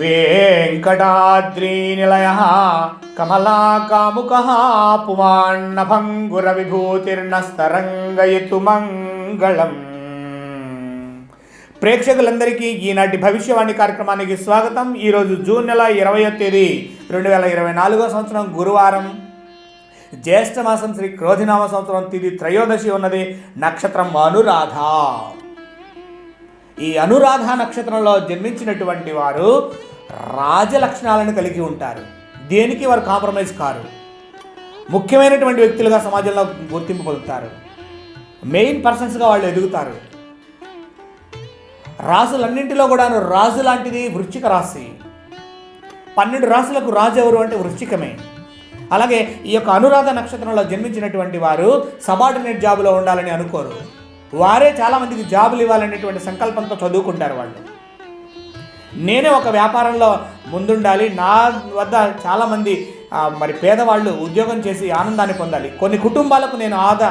వెంకటాద్రీనిలయ కమలాకాముక పువాన్నభంగుర విభూతిర్నస్తరంగయతు మంగళం ప్రేక్షకులందరికీ ఈనాటి భవిష్యవాణి కార్యక్రమానికి స్వాగతం. ఈరోజు జూన్ నెల ఇరవయో తేదీ రెండు వేల ఇరవై నాలుగో సంవత్సరం గురువారం. జ్యేష్ఠమాసం శ్రీ క్రోధినామ సంవత్సరం తిది త్రయోదశి ఉన్నది. నక్షత్రం అనురాధ ఈ అనురాధ నక్షత్రంలో జన్మించినటువంటి వారు రాజ లక్షణాలను కలిగి ఉంటారు. దేనికి వారు కాంప్రమైజ్ కారు? ముఖ్యమైనటువంటి వ్యక్తులుగా సమాజంలో గుర్తింపు పొందుతారు. మెయిన్ పర్సన్స్గా వాళ్ళు ఎదుగుతారు. రాసులన్నింటిలో కూడాను రాజు లాంటిది వృశ్చిక రాశి. పన్నెండు రాసులకు రాజు ఎవరు అంటే వృశ్చికమే. అలాగే ఈ యొక్క అనురాధ నక్షత్రంలో జన్మించినటువంటి వారు సబార్డినేట్ జాబులో ఉండాలని అనుకోరు. వారే చాలామందికి జాబులు ఇవ్వాలనేటువంటి సంకల్పంతో చదువుకుంటారు వాళ్ళు. నేనే ఒక వ్యాపారంలో ముందుండాలి. నా వద్ద చాలామంది మరి పేదవాళ్ళు ఉద్యోగం చేసి ఆనందాన్ని పొందాలి. కొన్ని కుటుంబాలకు నేను ఆద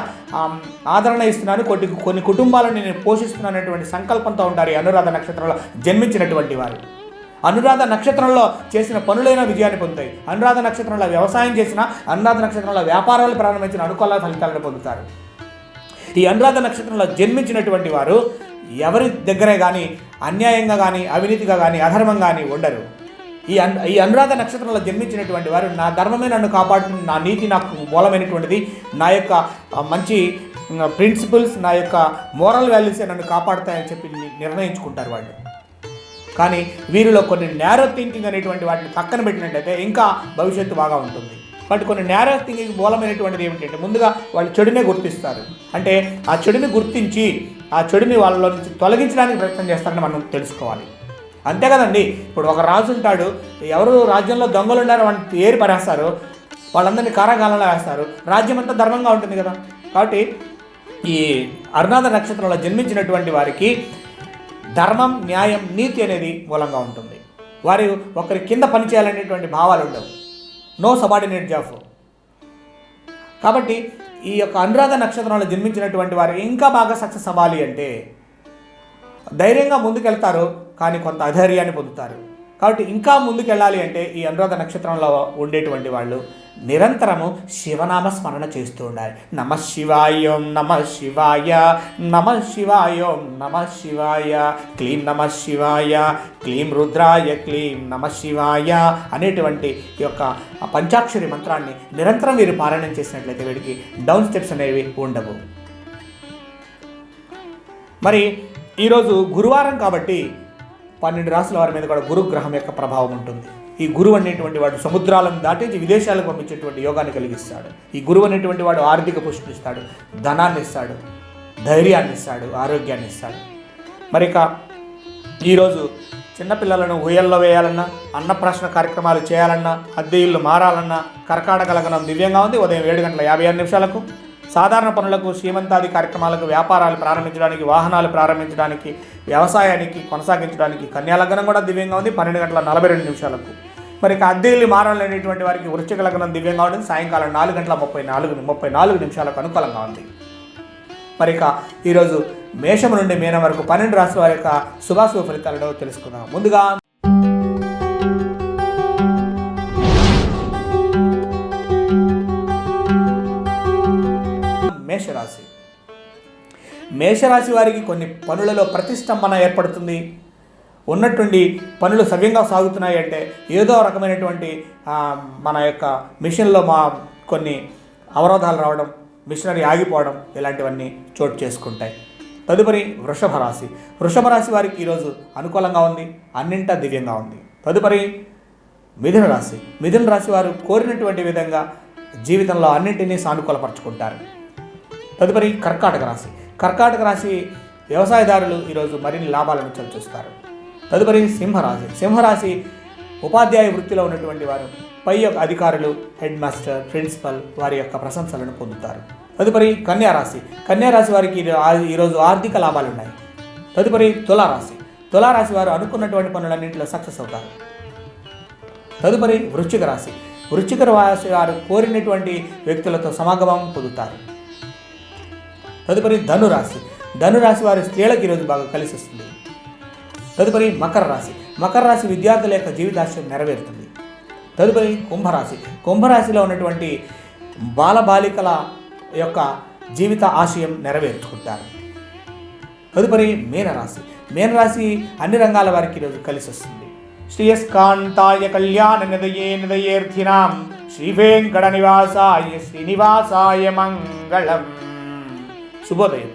ఆదరణ ఇస్తున్నాను. కొన్ని కొన్ని కుటుంబాలను నేను పోషిస్తున్నాను అనేటువంటి సంకల్పంతో ఉంటారు ఈ అనురాధ నక్షత్రంలో జన్మించినటువంటి వారు. అనురాధ నక్షత్రంలో చేసిన పనులైన విజయాన్ని పొందుతాయి. అనురాధ నక్షత్రంలో వ్యవసాయం చేసిన అనురాధ నక్షత్రంలో వ్యాపారాలు ప్రారంభించిన అనుకూల ఫలితాలను పొందుతారు. ఈ అనురాధ నక్షత్రంలో జన్మించినటువంటి వారు ఎవరి దగ్గరే కానీ అన్యాయంగా కానీ అవినీతిగా కానీ అధర్మం కానీ ఉండరు. ఈ అన్ ఈ అనురాధ నక్షత్రంలో జన్మించినటువంటి వారు నా ధర్మమే నన్ను కాపాడుతుంది నా నీతి నాకు మూలమైనటువంటిది నా యొక్క మంచి ప్రిన్సిపల్స్ నా యొక్క మోరల్ వాల్యూసే నన్ను కాపాడుతాయని చెప్పి నిర్ణయించుకుంటారు వాళ్ళు. కానీ వీరిలో కొన్ని నేరో థింకింగ్ అనేటువంటి వాటిని పక్కన పెట్టినట్టయితే ఇంకా భవిష్యత్తు బాగా ఉంటుంది. బట్ కొన్ని నేరో థింకింగ్ మూలమైనటువంటిది ఏమిటంటే ముందుగా వాళ్ళు చెడునే గుర్తిస్తారు. అంటే ఆ చెడుని గుర్తించి ఆ చెడుని వాళ్ళలో నుంచి తొలగించడానికి ప్రయత్నం చేస్తారని మనం తెలుసుకోవాలి. అంతే కదండి. ఇప్పుడు ఒక రాజు ఉంటాడు. ఎవరు రాజ్యంలో దొంగలు ఉన్నారో వాళ్ళని ఏరి పరేస్తారు వాళ్ళందరినీ కారాగాలంలో వేస్తారు. రాజ్యం అంతా ధర్మంగా ఉంటుంది కదా. కాబట్టి ఈ అరుణాధ నక్షత్రంలో జన్మించినటువంటి వారికి ధర్మం న్యాయం నీతి అనేది మూలంగా ఉంటుంది. వారు ఒకరి కింద పనిచేయాలనేటువంటి భావాలు ఉండవు. No subordinate staff. కాబట్టి ఈ యొక్క అనురాధ నక్షత్రంలో జన్మించినటువంటి వారు ఇంకా బాగా సక్సెస్ అవ్వాలి అంటే ధైర్యంగా ముందుకెళ్తారు కానీ కొంత అధైర్యాన్ని పొందుతారు. కాబట్టి ఇంకా ముందుకెళ్ళాలి అంటే ఈ అనురాధ నక్షత్రంలో ఉండేటువంటి వాళ్ళు నిరంతరము శివనామ స్మరణ చేస్తూ ఉండాలి నమ శివాయోం నమ శివాయ నమ శివాయోం నమ శివాయ క్లీం నమ శివాయ క్లీం రుద్రాయ క్లీం నమ శివాయ అనేటువంటి ఈ యొక్క పంచాక్షరి మంత్రాన్ని నిరంతరం వీరు పారాయణం చేసినట్లయితే వీడికి డౌన్ స్టెప్స్ అనేవి ఉండవు. మరి ఈరోజు గురువారం కాబట్టి పన్నెండు రాసుల వారి మీద కూడా గురుగ్రహం యొక్క ప్రభావం ఉంటుంది. ఈ గురువు అనేటువంటి వాడు సముద్రాలను దాటించి విదేశాలకు పంపించేటువంటి యోగాన్ని కలిగిస్తాడు. ఈ గురువు అనేటువంటి వాడు ఆర్థిక పుష్టిస్తాడు ధనాన్ని ఇస్తాడు ధైర్యాన్ని ఇస్తాడు ఆరోగ్యాన్ని ఇస్తాడు. మరిక ఈరోజు చిన్నపిల్లలను ఉయ్యల్లో వేయాలన్నా అన్నప్రాశన కార్యక్రమాలు చేయాలన్నా అద్దె ఇల్లు మారాలన్నా కర్కాటక లగ్నం దివ్యంగా ఉంది. ఉదయం ఏడు గంటల యాభై ఆరు నిమిషాలకు సాధారణ పనులకు శ్రీమంతాది కార్యక్రమాలకు వ్యాపారాలు ప్రారంభించడానికి వాహనాలు ప్రారంభించడానికి వ్యవసాయానికి కొనసాగించడానికి కన్యాలగ్నం కూడా దివ్యంగా ఉంది. పన్నెండు గంటల నలభై రెండు నిమిషాలకు. మరి అద్దెల్లి అద్దె మారాలనేటువంటి వారికి వృశ్చిక లగ్నం దివ్యంగా ఉంటుంది. సాయంకాలం నాలుగు గంటల ముప్పై నాలుగు ముప్పై నాలుగు నిమిషాలకు అనుకూలంగా ఉంది. మరి ఇక ఈరోజు మేషం నుండి మీనం వరకు పన్నెండు రాశుల వారి యొక్క శుభాశుభ ఫలితాలను తెలుసుకుందాం. ముందుగా మేషరాశి. మేషరాశి వారికి కొన్ని పనులలో ప్రతిష్టంభన ఏర్పడుతుంది. ఉన్నటువంటి పనులు సవ్యంగా సాగుతున్నాయి అంటే ఏదో రకమైనటువంటి మన యొక్క మిషన్లో మా కొన్ని అవరోధాలు రావడం మిషనరీ ఆగిపోవడం ఇలాంటివన్నీ చోటు చేసుకుంటాయి. తదుపరి వృషభ రాశి. వృషభ రాశి వారికి ఈరోజు అనుకూలంగా ఉంది అన్నింటా దివ్యంగా ఉంది. తదుపరి మిథున రాశి. మిథున రాశి వారు కోరినటువంటి విధంగా జీవితంలో అన్నింటినీ సానుకూలపరుచుకుంటారు. తదుపరి కర్కాటక రాశి. కర్కాటక రాశి వ్యవసాయదారులు ఈరోజు మరిన్ని లాభాలను చూస్తారు తదుపరి సింహరాశి. సింహరాశి ఉపాధ్యాయ వృత్తిలో ఉన్నటువంటి వారు పై యొక్క అధికారులు హెడ్ మాస్టర్ ప్రిన్సిపల్ వారి యొక్క ప్రశంసలను పొందుతారు. తదుపరి కన్యారాశి కన్యారాశి వారికి ఆ- ఈరోజు ఆర్థిక లాభాలు ఉన్నాయి తదుపరి తులారాశి. తులారాశి వారు అనుకున్నటువంటి పనులన్నింటిలో సక్సెస్ అవుతారు. తదుపరి వృశ్చిక రాశి. వృశ్చిక రాశి వారు కోరినటువంటి వ్యక్తులతో సమాగమం పొందుతారు. తదుపరి ధనురాశి. ధనురాశి వారి స్త్రీలకు ఈరోజు బాగా కలిసి వస్తుంది. తదుపరి మకర రాశి మకర రాశి విద్యార్థుల యొక్క జీవితాశయం నెరవేరుతుంది. తదుపరి కుంభరాశి. కుంభరాశిలో ఉన్నటువంటి బాలబాలికల యొక్క జీవిత ఆశయం నెరవేర్చుకుంటారు. తదుపరి మీనరాశి. మీనరాశి అన్ని రంగాల వారికి ఈరోజు కలిసి వస్తుంది. శ్రీయస్కాంతాయ కళ్యాణ నిదయే నిదయేర్థినాం శ్రీ వెంకట నివాసాయ శ్రీనివాసాయ మంగళం. శుభోదయం